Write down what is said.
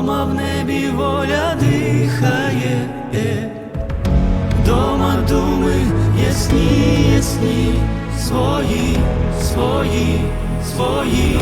вдома в небі воля дихає, вдома думи ясні, ясні, свої, свої, свої.